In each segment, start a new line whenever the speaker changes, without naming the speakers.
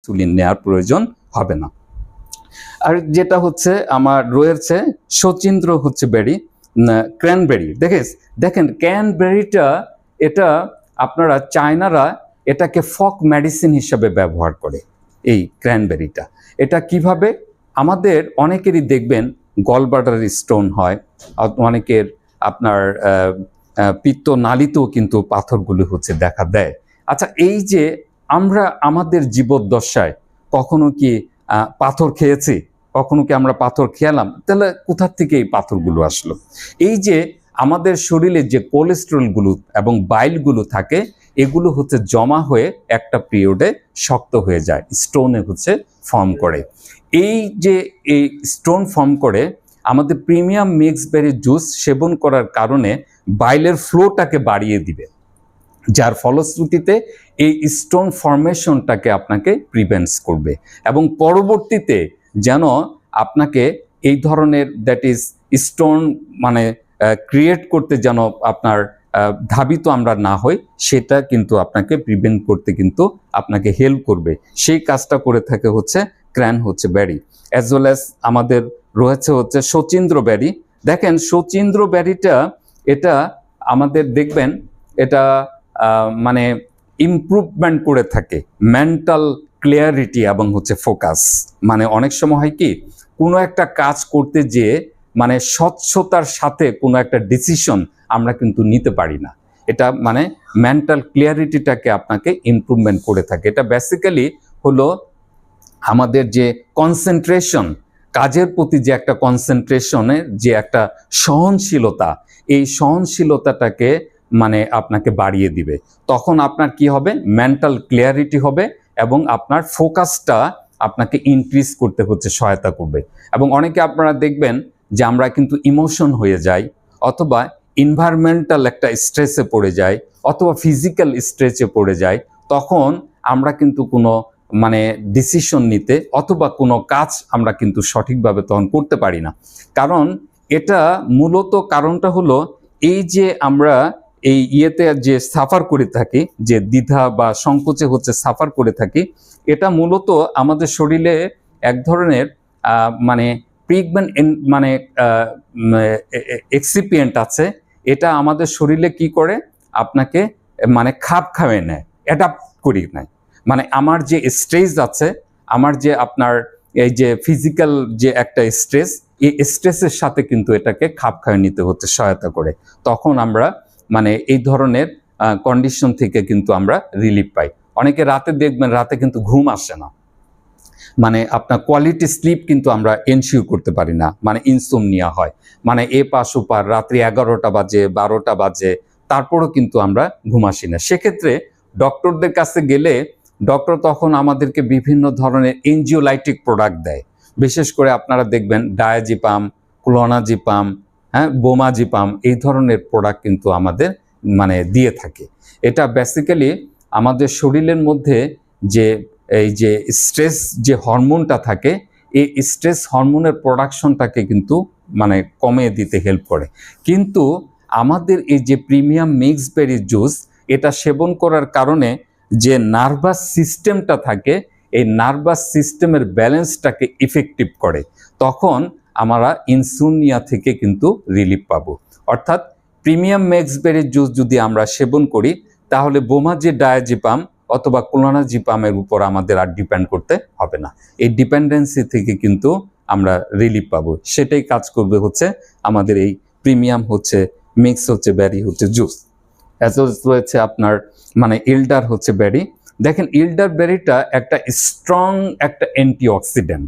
Insulin নেওয়ার প্রয়োজন হবে না। আর যেটা হচ্ছে আমার রয়েছে সচিন্দ্র হচ্ছে বেরি ক্র্যানবেরি দেখে দেখেন ক্র্যানবেরিটা এটা আপনারা চায়নারা এটাকে ফক মেডিসিন হিসাবে ব্যবহার করে, এই ক্র্যানবেরিটা এটা কীভাবে? আমাদের অনেকেরই দেখবেন গলবাটার স্টোন হয় অনেকের আপনার পিত্ত নালিতেও কিন্তু পাথরগুলো হচ্ছে দেখা দেয়। আচ্ছা এই যে আমরা আমাদের জীবদ্দশায় কখনো কি পাথর খেয়েছি? কখনো কি আমরা পাথর খেয়ালাম তাহলে কোথার থেকে এই পাথরগুলো আসলো? এই যে আমাদের শরীরে যে কোলেস্ট্রলগুলো এবং বাইলগুলো থাকে, এগুলো হচ্ছে জমা হয়ে একটা পিরিয়ডে শক্ত হয়ে যায় স্টোনে হচ্ছে ফর্ম করে। এই যে এই স্টোন ফর্ম করে, আমাদের প্রিমিয়াম মিক্স বেরি জুস সেবন করার কারণে বাইলের ফ্লোটাকে বাড়িয়ে দিবে। যার ফলশ্রুতিতে এই স্টোন ফর্মেশনটাকে আপনাকে প্রিভেন্টস করবে এবং পরবর্তীতে যেন আপনাকে এই ধরনের দ্যাট ইজ স্টোন মানে ক্রিয়েট করতে যেন আপনার ধাবিত আমরা না হই, সেটা কিন্তু আপনাকে প্রিভেন্ট করতে কিন্তু আপনাকে হেল্প করবে। সেই কাজটা করে থাকে হচ্ছে ক্র্যান হচ্ছে ব্যারি অ্যাজ ওয়েল অ্যাজ আমাদের রয়েছে হচ্ছে শচীন্দ্র ব্যারি দেখেন শচীন্দ্র ব্যারিটা এটা আমাদের দেখবেন, এটা মানে ইমপ্রুভমেন্ট করে থাকে। মেন্টাল ক্লিয়ারিটি এবং হচ্ছে ফোকাস মানে অনেক সময় হয় কি, কোনো একটা কাজ করতে যেয়ে মানে স্বচ্ছতার সাথে কোনো একটা ডিসিশন আমরা কিন্তু নিতে পারি না। এটা মানে মেন্টাল ক্লিয়ারিটিটাকে আপনাকে ইমপ্রুভমেন্ট করে থাকে। এটা বেসিক্যালি হলো আমাদের যে কনসেন্ট্রেশন কাজের প্রতি যে একটা কনসেন্ট্রেশনের যে একটা সহনশীলতা, এই সহনশীলতাটাকে মানে আপনাকে বাড়িয়ে দিবে। তখন আপনার কি হবে? মেন্টাল ক্লিয়ারিটি হবে এবং আপনার ফোকাসটা আপনাকে ইনক্রিজ করতে হচ্ছে, সহায়তা করবে। এবং অনেকে আপনারা দেখবেন যে আমরা কিন্তু ইমোশন হয়ে যাই অথবা ইনভায়রনমেন্টাল একটা স্ট্রেসে পড়ে যাই অথবা ফিজিক্যাল স্ট্রেসে পড়ে যাই, তখন আমরা কিন্তু কোনো মানে ডিসিশন নিতে অথবা কোনো কাজ আমরা কিন্তু সঠিকভাবে তখন করতে পারি না। কারণ এটা মূলত কারণটা হলো এই যে আমরা এই ইয়েতে যে সাফার করে থাকি, যে দ্বিধা বা সংকোচে হচ্ছে সাফার করে থাকি, এটা মূলত আমাদের শরীরে এক ধরনের মানে প্রিগমেন্ট মানে এক্সিপিয়েন্ট আছে। এটা আমাদের শরীরে কি করে? আপনাকে মানে খাপ খাওয়ে নেয় অ্যাডাপ্ট করি নেয়। মানে আমার যে স্ট্রেস আছে, আমার যে আপনার এই যে ফিজিক্যাল যে একটা স্ট্রেস এই স্ট্রেসের সাথে কিন্তু এটাকে খাপ খাইয়ে নিতে হচ্ছে, সহায়তা করে। তখন আমরা মানে এই ধরনের কন্ডিশন থেকে কিন্তু আমরা রিলিফ পাই। অনেকে রাতে দেখবেন, রাতে কিন্তু ঘুম আসে না। মানে আপনার কোয়ালিটি স্লিপ কিন্তু আমরা এনশিওর করতে পারি না। মানে ইনসোমনিয়া হয়। মানে এ পাশ ওপার রাত্রি এগারোটা বাজে, বারোটা বাজে, তারপরও কিন্তু আমরা ঘুম আসি না। সেক্ষেত্রে ডক্টরদের কাছে গেলে ডক্টর তখন আমাদেরকে বিভিন্ন ধরনের এনজিওলাইটিক প্রোডাক্ট দেয়। বিশেষ করে আপনারা দেখবেন ডায়াজিপাম ক্লোনাজিপাম হ্যাঁ বোমাজিপাম, এই ধরনের প্রোডাক্ট কিন্তু আমাদের মানে দিয়ে থাকে। এটা বেসিক্যালি আমাদের শরীরের মধ্যে যে, এই যে স্ট্রেস যে হরমোনটা থাকে, এই স্ট্রেস হরমোনের প্রোডাকশনটাকে কিন্তু মানে কমিয়ে দিতে হেল্প করে। কিন্তু আমাদের এই যে প্রিমিয়াম মিক্স বেরি জুস এটা সেবন করার কারণে যে নার্ভাস সিস্টেমটা থাকে, এই নার্ভাস সিস্টেমের ব্যালেন্সটাকে ইফেক্টিভ করে। তখন আমরা ইনসুনিয়া থেকে কিন্তু রিলিফ পাবো। অর্থাৎ প্রিমিয়াম ম্যাক্সবেরির জুস যদি আমরা সেবন করি, তাহলে বোমা যে ডায়াজিপাম অথবা কোলোনাজিপামের উপর আমাদের আর ডিপেন্ড করতে হবে না। এই ডিপেন্ডেন্সি থেকে কিন্তু আমরা রিলিফ পাবো। সেটাই কাজ করবে হচ্ছে আমাদের এই প্রিমিয়াম হচ্ছে মিক্স হচ্ছে ব্যারি হচ্ছে জুস অ্যাজ রয়েছে আপনার মানে ইল্ডার হচ্ছে ব্যারি দেখেন ইল্ডার ব্যারিটা একটা স্ট্রং একটা অ্যান্টিঅক্সিডেন্ট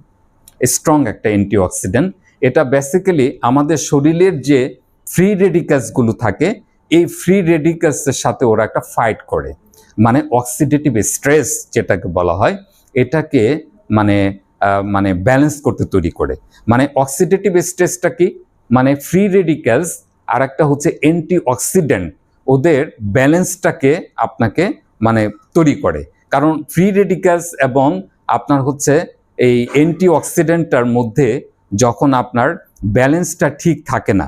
স্ট্রং একটা অ্যান্টিঅক্সিডেন্ট এটা বেসিক্যালি আমাদের শরীরের যে ফ্রি রেডিকালসগুলো থাকে, এই ফ্রি রেডিকালসের সাথে ওরা একটা ফাইট করে। মানে অক্সিডেটিভ স্ট্রেস যেটাকে বলা হয়, এটাকে মানে মানে ব্যালেন্স করতে তৈরি করে। মানে অক্সিডেটিভ স্ট্রেসটা কি? মানে ফ্রি রেডিক্যালস আর একটা হচ্ছে অ্যান্টি অক্সিডেন্ট ওদের ব্যালেন্সটাকে আপনাকে মানে তৈরি করে। কারণ ফ্রি রেডিক্যালস এবং আপনার হচ্ছে এই অ্যান্টি অক্সিডেন্টটার মধ্যে যখন আপনার ব্যালেন্সটা ঠিক থাকে না,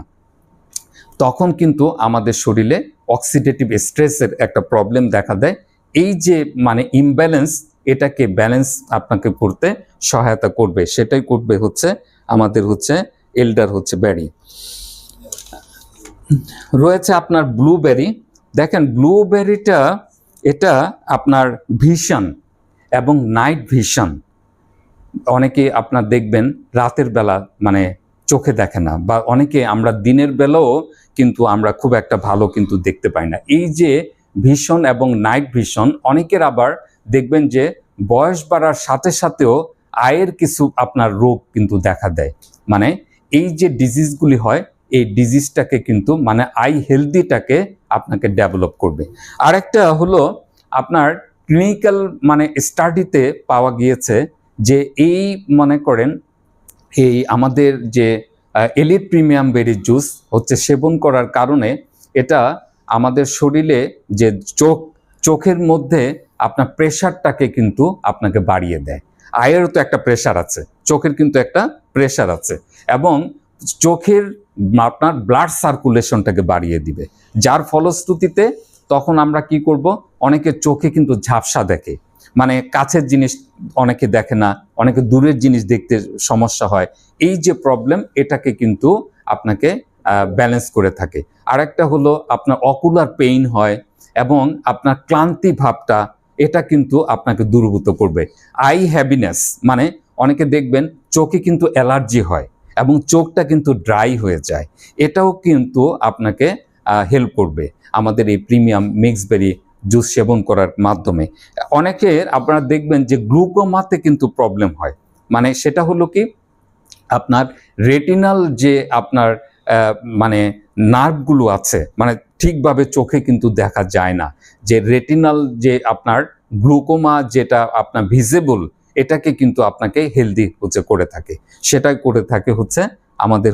তখন কিন্তু আমাদের শরীরে অক্সিডেটিভ স্ট্রেসের একটা প্রবলেম দেখা দেয়। এই যে মানে ইমব্যালেন্স এটাকে ব্যালেন্স আপনাকে করতে সহায়তা করবে। সেটাই করবে হচ্ছে, আমাদের হচ্ছে এল্ডার হচ্ছে ব্যারি রয়েছে আপনার ব্লুবেরি দেখেন ব্লুবেরিটা এটা আপনার ভিশন এবং নাইট ভিশন অনেকে আপনার দেখবেন রাতের বেলা মানে চোখে দেখে না, বা অনেকে আমরা দিনের বেলাও কিন্তু আমরা খুব একটা ভালো কিন্তু দেখতে পাই না। এই যে ভীষণ এবং নাইট ভীষণ, অনেকের আবার দেখবেন যে বয়স বাড়ার সাথে সাথেও আয়ের কিছু আপনার রোগ কিন্তু দেখা দেয়। মানে এই যে ডিজিজগুলি হয়, এই ডিজিজটাকে কিন্তু মানে আই হেলদিটাকে আপনাকে ডেভেলপ করবে। আরেকটা হলো আপনার ক্লিনিক্যাল মানে স্টাডিতে পাওয়া গিয়েছে যে এই মনে করেন, এই আমাদের যে এলিট প্রিমিয়াম বেরির জুস হচ্ছে সেবন করার কারণে এটা আমাদের শরীরে যে চোখ, চোখের মধ্যে আপনার প্রেশারটাকে কিন্তু আপনাকে বাড়িয়ে দেয়। আয়েরও তো একটা প্রেশার আছে, চোখের কিন্তু একটা প্রেশার আছে এবং চোখের আপনার ব্লাড সার্কুলেশনটাকে বাড়িয়ে দিবে। যার ফলশ্রুতিতে তখন আমরা কি করব, অনেকে চোখে কিন্তু ঝাপসা দেখে। মানে কাছের জিনিস অনেকে দেখে না, অনেকে দূরের জিনিস দেখতে সমস্যা হয়। এই যে প্রবলেম এটাকে কিন্তু আপনাকে ব্যালেন্স করে থাকে। আরেকটা হলো আপনার অকুলার পেইন হয় এবং আপনার ক্লান্তি ভাবটা, এটা কিন্তু আপনাকে দূরভূত করবে। আই হ্যাবিনেস মানে অনেকে দেখবেন চোখে কিন্তু অ্যালার্জি হয় এবং চোখটা কিন্তু ড্রাই হয়ে যায়। এটাও কিন্তু আপনাকে হেল্প করবে। আমাদের এই প্রিমিয়াম মিক্সবেরি জুস সেবন করার মাধ্যমে। অনেকের আপনারা দেখবেন যে গ্লুকোমাতে কিন্তু প্রবলেম হয়। মানে সেটা হলো কি? আপনার রেটিনাল যে আপনার মানে নার্ভগুলো আছে মানে ঠিকভাবে চোখে কিন্তু দেখা যায় না। যে রেটিনাল যে আপনার গ্লুকোমা যেটা আপনার ভিজিবল এটাকে কিন্তু আপনাকে হেলদি হচ্ছে করে থাকে। সেটাই করে থাকে হচ্ছে আমাদের